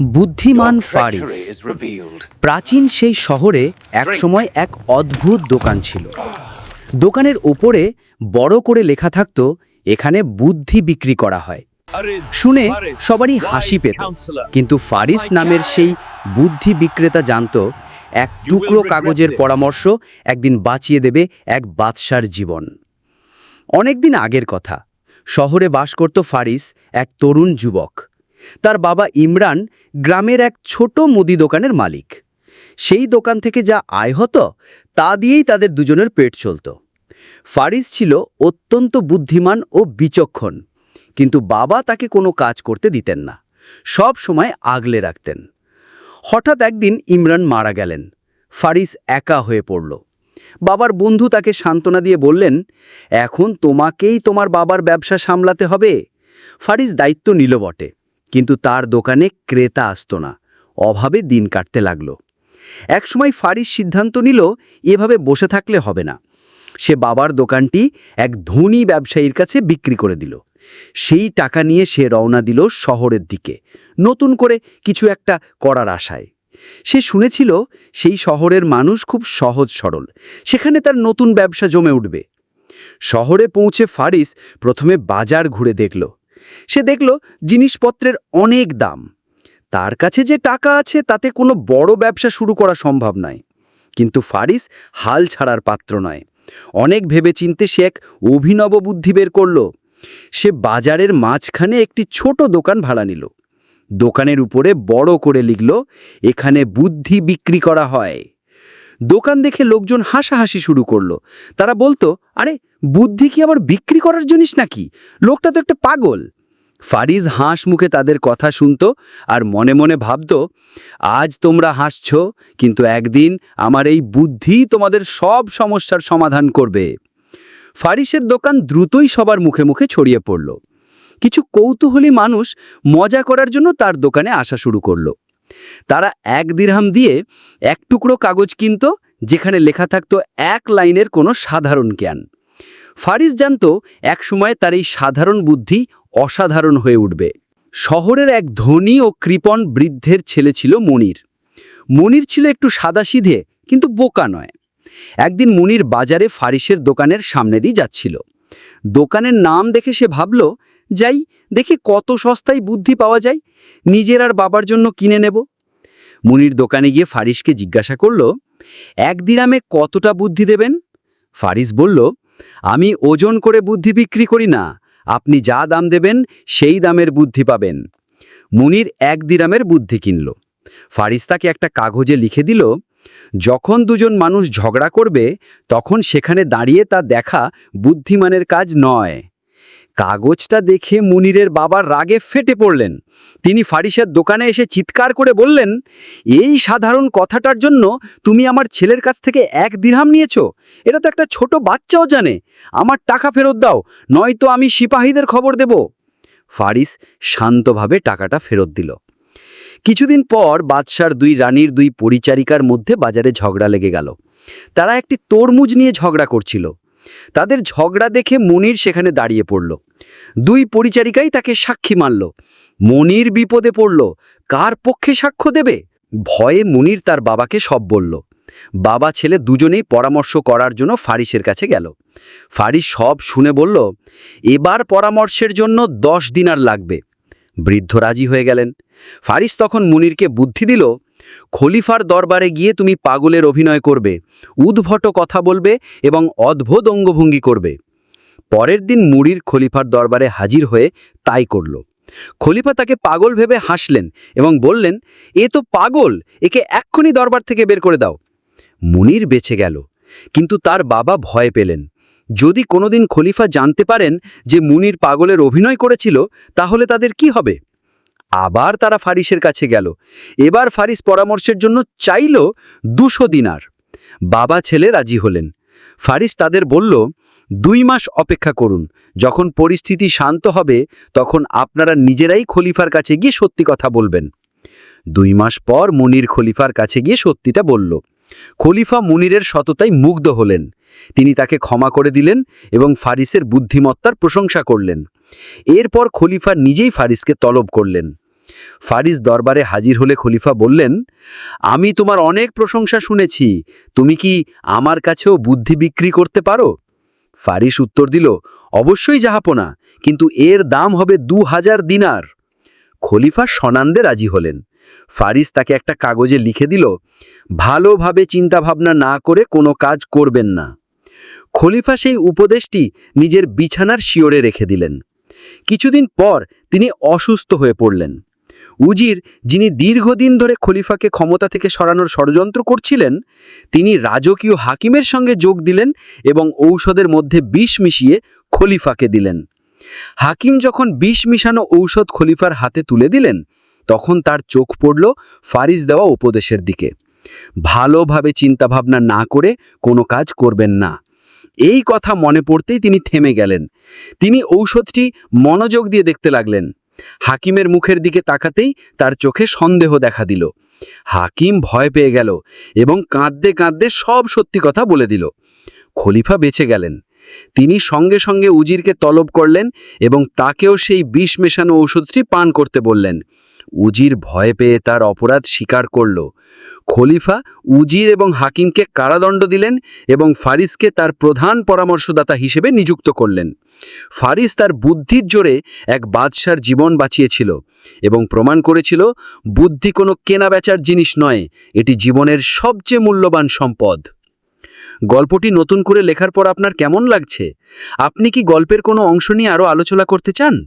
বুদ্ধিমান ফারিস. প্রাচীন সেই শহরে একসময় এক অদ্ভুত দোকান ছিল। দোকানের ওপরে বড় করে লেখা থাকতো এখানে বুদ্ধি বিক্রি করা হয়। শুনে সবারই হাসি পেত। কিন্তু ফারিস নামের সেই বুদ্ধি বিক্রেতা জানতো এক টুকরো কাগজের পরামর্শ একদিন বাঁচিয়ে দেবে এক বাদশার জীবন। অনেকদিন আগের কথা শহরে বাস করত ফারিস এক তরুণ যুবক। তার বাবা ইমরান গ্রামের এক ছোট মুদি দোকানের মালিক। সেই দোকান থেকে যা আয় হতো, তা দিয়েই তাদের দুজনের পেট চলত। ফারিস ছিল অত্যন্ত বুদ্ধিমান ও বিচক্ষণ, কিন্তু বাবা তাকে কোনো কাজ করতে দিতেন না, সব সময় আগলে রাখতেন। হঠাৎ একদিন ইমরান মারা গেলেন। ফারিস একা হয়ে পড়ল। বাবার বন্ধু তাকে সান্ত্বনা দিয়ে বললেন, এখন তোমাকেই তোমার বাবার ব্যবসা সামলাতে হবে। ফারিস দায়িত্ব নিল বটে। কিন্তু তার দোকানে ক্রেতা আসত না। অভাবে দিন কাটতে লাগল। একসময় ফারিস সিদ্ধান্ত নিল, এভাবে বসে থাকলে হবে না। সে বাবার দোকানটি এক ধনী ব্যবসায়ীর কাছে বিক্রি করে দিল। সেই টাকা নিয়ে সে রওনা দিল শহরের দিকে, নতুন করে কিছু একটা করার আশায়। সে শুনেছিল, সেই শহরের মানুষ খুব সহজ সরল, সেখানে তার নতুন ব্যবসা জমে উঠবে। শহরে পৌঁছে ফারিস প্রথমে বাজার ঘুরে দেখল। সে দেখল জিনিসপত্রের অনেক দাম। তার কাছে যে টাকা আছে তাতে কোনো বড় ব্যবসা শুরু করা সম্ভব নয়। কিন্তু ফারিস হাল ছাড়ার পাত্র নয়। অনেক ভেবেচিন্তে সে এক অভিনব বুদ্ধি বের করল। সে বাজারের মাঝখানে একটি ছোট দোকান ভাড়া নিল। দোকানের উপরে বড় করে লিখল, এখানে বুদ্ধি বিক্রি করা হয়। দোকান দেখে লোকজন হাসাহাসি শুরু করল। তারা বলতো, আরে বুদ্ধি কি আবার বিক্রি করার জিনিস নাকি? লোকটা তো একটা পাগল। ফারিজ হাঁস মুখে তাদের কথা শুনত আর মনে মনে ভাবত, আজ তোমরা হাসছ, কিন্তু একদিন আমার এই বুদ্ধি তোমাদের সব সমস্যার সমাধান করবে। ফারিসের দোকান দ্রুতই সবার মুখে মুখে ছড়িয়ে পড়ল। কিছু কৌতূহলী মানুষ মজা করার জন্য তার দোকানে আসা শুরু করল। তারা এক দিরহাম দিয়ে এক টুকরো কাগজ কিনত, যেখানে লেখা থাকতো এক লাইনের কোনো সাধারণ জ্ঞান। ফারিস জানত, একসময় তার এই সাধারণ বুদ্ধি অসাধারণ হয়ে উঠবে। শহরের এক ধনী ও কৃপণ বৃদ্ধের ছেলে ছিল মনির। মনির ছিল একটু সাদাসিধে, কিন্তু বোকা নয়। একদিন মুনির বাজারে ফারিসের দোকানের সামনে দিয়ে যাচ্ছিল। দোকানের নাম দেখে সে ভাবল, যাই, দেখি কত সস্তায় বুদ্ধি পাওয়া যায়, নিজের আর বাবার জন্য কিনে নেব। মুনির দোকানে গিয়ে ফারিসকে জিজ্ঞাসা করল এক দিরামে কতটা বুদ্ধি দেবেন? ফারিস বলল আমি ওজন করে বুদ্ধি বিক্রি করি না। আপনি যা দাম দেবেন, সেই দামের বুদ্ধি পাবেন। মুনির এক দিরামের বুদ্ধি কিনল। ফারিস্তাকে একটা কাগজে লিখে দিল, যখন দুজন মানুষ ঝগড়া করবে, তখন সেখানে দাঁড়িয়ে তা দেখা বুদ্ধিমানের কাজ নয়। কাগজটা দেখে মুনিরের বাবার রাগে ফেটে পড়লেন। তিনি ফারিসের দোকানে এসে চিৎকার করে বললেন, এই সাধারণ কথাটার জন্য তুমি আমার ছেলের কাছ থেকে এক দিরহাম নিয়েছো? এটা তো একটা ছোট বাচ্চাও জানে। আমার টাকা ফেরত দাও, নয়তো আমি সিপাহীদের খবর দেব। ফারিস শান্তভাবে টাকাটা ফেরত দিল। কিছুদিন পর বাদশার দুই রানীর দুই পরিচারিকার মধ্যে বাজারে ঝগড়া লেগে গেল। তারা একটি তরমুজ নিয়ে ঝগড়া করছিল। তাদের ঝগড়া দেখে মনির সেখানে দাঁড়িয়ে পড়ল। দুই পরিচারিকাই তাকে সাক্ষী মানল। মনির বিপদে পড়ল। কার পক্ষে সাক্ষ্য দেবে? ভয়ে মনির তার বাবাকে সব বলল। বাবা ছেলে দুজনেই পরামর্শ করার জন্য ফারিসের কাছে গেল। ফারিস সব শুনে বলল, এবার পরামর্শের জন্য দশ দিনার লাগবে। বৃদ্ধ রাজি হয়ে গেলেন। ফারিস তখন মুনিরকে বুদ্ধি দিল খলিফার দরবারে গিয়ে তুমি পাগলের অভিনয় করবে, উদ্ভট কথা বলবে এবং অদ্ভুত অঙ্গভঙ্গি করবে। পরের দিন মুড়ির খলিফার দরবারে হাজির হয়ে তাই করল। খলিফা তাকে পাগল ভেবে হাসলেন এবং বললেন, এ তো পাগল, একে এক্ষুনি দরবার থেকে বের করে দাও। মুনির বেঁচে গেল, কিন্তু তার বাবা ভয় পেলেন। যদি কোনোদিন খলিফা জানতে পারেন যে মুনির পাগলের অভিনয় করেছিল, তাহলে তাদের কি হবে? আবার তারা ফারিসের কাছে গেল। এবার ফারিস পরামর্শের জন্য চাইল দুশো দিনার। বাবা ছেলে রাজি হলেন। ফারিস তাদের বলল, দুই মাস অপেক্ষা করুন। যখন পরিস্থিতি শান্ত হবে, তখন আপনারা নিজেরাই খলিফার কাছে গিয়ে সত্যি কথা বলবেন। দুই মাস পর মুনির খলিফার কাছে গিয়ে সত্যিটা বলল। খলিফা মুনিরের সততায় মুগ্ধ হলেন। তিনি তাকে ক্ষমা করে দিলেন এবং ফারিসের বুদ্ধিমত্তার প্রশংসা করলেন। এরপর খলিফা নিজেই ফারিসকে তলব করলেন। ফারিস দরবারে হাজির হলে খলিফা বললেন, আমি তোমার অনেক প্রশংসা শুনেছি। তুমি কি আমার কাছেও বুদ্ধি বিক্রি করতে পারো? ফারিস উত্তর দিল, অবশ্যই জাহাপনা কিন্তু এর দাম হবে দু হাজার দিনার। খলিফা সনান্দে রাজি হলেন। ফারিস তাকে একটা কাগজে লিখে দিল, ভালোভাবে চিন্তাভাবনা না করে কোনো কাজ করবেন না। খলিফা সেই উপদেশটি নিজের বিছানার শিওরে রেখে দিলেন। কিছুদিন পর তিনি অসুস্থ হয়ে পড়লেন। উজির, যিনি দীর্ঘদিন ধরে খলিফাকে ক্ষমতা থেকে সরানোর ষড়যন্ত্র করছিলেন, তিনি রাজকীয় হাকিমের সঙ্গে যোগ দিলেন এবং ঔষধের মধ্যে বিষ মিশিয়ে খলিফাকে দিলেন। হাকিম যখন বিষ মিশানো ঔষধ খলিফার হাতে তুলে দিলেন, তখন তার চোখ পড়ল ফারিজ দেওয়া উপদেশের দিকে। ভালোভাবে চিন্তাভাবনা না করে কোনো কাজ করবেন না। এই কথা মনে পড়তেই তিনি থেমে গেলেন। তিনি ঔষধটি মনোযোগ দিয়ে দেখতে লাগলেন। হাকিমের মুখের দিকে তাকাতেই তার চোখে সন্দেহ দেখা দিল। হাকিম ভয় পেয়ে গেল এবং কাঁদতে কাঁদতে সব সত্যি কথা বলে দিল। খলিফা বেঁচে গেলেন। তিনি সঙ্গে সঙ্গে উজিরকে তলব করলেন এবং তাকেও সেই বিষ মেশানো ঔষধটি পান করতে বললেন। উজির ভয় পেয়ে তার অপরাধ স্বীকার করল। খলিফা উজির এবং হাকিমকে কারাদণ্ড দিলেন এবং ফারিসকে তার প্রধান পরামর্শদাতা হিসেবে নিযুক্ত করলেন। ফারিস তার বুদ্ধির জোরে এক বাদশার জীবন বাঁচিয়েছিল এবং প্রমাণ করেছিল, বুদ্ধি কোনো কেনাবেচার জিনিস নয়, এটি জীবনের সবচেয়ে মূল্যবান সম্পদ। গল্পটি নতুন করে লেখার পর আপনার কেমন লাগছে? আপনি কি গল্পের কোনো অংশ নিয়ে আরও আলোচনা করতে চান?